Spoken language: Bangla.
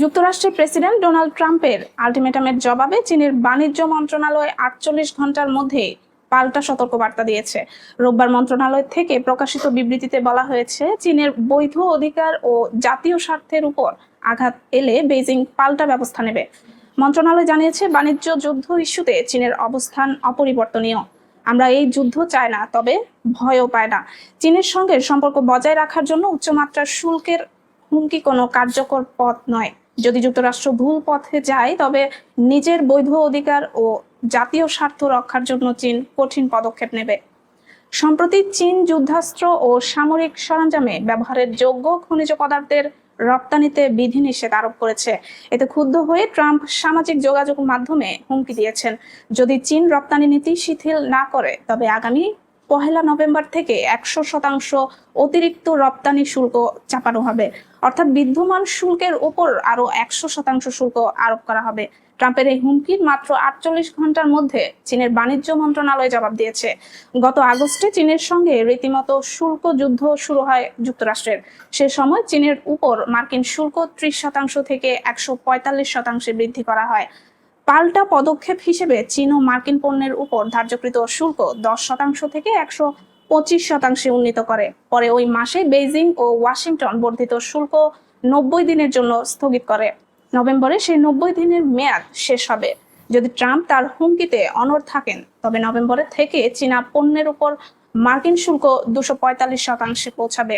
যুক্তরাষ্ট্রের প্রেসিডেন্ট ডোনাল্ড ট্রাম্পের আলটিমেটামের জবাবে চীনের বাণিজ্য মন্ত্রণালয় আটচল্লিশ ঘণ্টার মধ্যে পাল্টা সতর্কবার্তা দিয়েছে। রোববার মন্ত্রণালয় থেকে প্রকাশিত বিবৃতিতে বলা হয়েছে, চীনের বৈধ অধিকার ও জাতীয় স্বার্থের উপর আঘাত এলে বেইজিং পাল্টা ব্যবস্থা নেবে। মন্ত্রণালয় জানিয়েছে, বাণিজ্য যুদ্ধ ইস্যুতে চীনের অবস্থান অপরিবর্তনীয়। আমরা এই যুদ্ধ চাই না, তবে ভয়ও পায় না। চীনের সঙ্গে সম্পর্ক বজায় রাখার জন্য উচ্চমাত্রার শুল্কের হুমকি কোনো কার্যকর পথ নয়। যদি যুক্তরাষ্ট্র ভুল পথে যায়, তবে নিজের বৈধ অধিকার ও জাতীয় স্বার্থ রক্ষার জন্য চীন কঠিন পদক্ষেপ নেবে। সম্প্রতি চীন যুদ্ধাস্ত্র ও সামরিক সরঞ্জামে ব্যবহারের যোগ্য খনিজ পদার্থের রপ্তানিতে বিধিনিষেধ আরোপ করেছে। এতে ক্ষুব্ধ হয়ে ট্রাম্প সামাজিক যোগাযোগ মাধ্যমে হুমকি দিয়েছেন। যদি চীন রপ্তানি নীতি শিথিল না করে, তবে আগামী পহেলা নভেম্বর থেকে একশো শতাংশ অতিরিক্ত রপ্তানি শুল্ক চাপানো হবে। অর্থাৎ বিদ্যমান শুল্কের উপর আরও একশো শতাংশ শুল্ক আরোপ করা হবে। ট্রাম্পের এই হুমকির মাত্র আটচল্লিশ ঘণ্টার মধ্যে চীনের বাণিজ্য মন্ত্রণালয় জবাব দিয়েছে। গত আগস্টে চীনের সঙ্গে রীতিমতো শুল্ক যুদ্ধ শুরু হয় যুক্তরাষ্ট্রের। সে সময় চীনের উপর মার্কিন শুল্ক ত্রিশ শতাংশ থেকে একশো পঁয়তাল্লিশ শতাংশে বৃদ্ধি করা হয়। পাল্টা পদক্ষেপ হিসেবে চীন ও মার্কিন পণ্যের উপর ধার্যকৃত শুল্ক দশ শতাংশ থেকে একশো পঁচিশ শতাংশে উন্নীত করে। পরে ওই মাসে বেইজিং ও ওয়াশিংটন বর্ধিত শুল্ক নব্বই দিনের জন্য স্থগিত করে। নভেম্বরে সেই নব্বই দিনের মেয়াদ শেষ হবে। যদি ট্রাম্প তার হুমকিতে অনড় থাকেন, তবে নভেম্বরে থেকে চীনা পণ্যের উপর মার্কিন শুল্ক দুশো পঁয়তাল্লিশ শতাংশে পৌঁছাবে।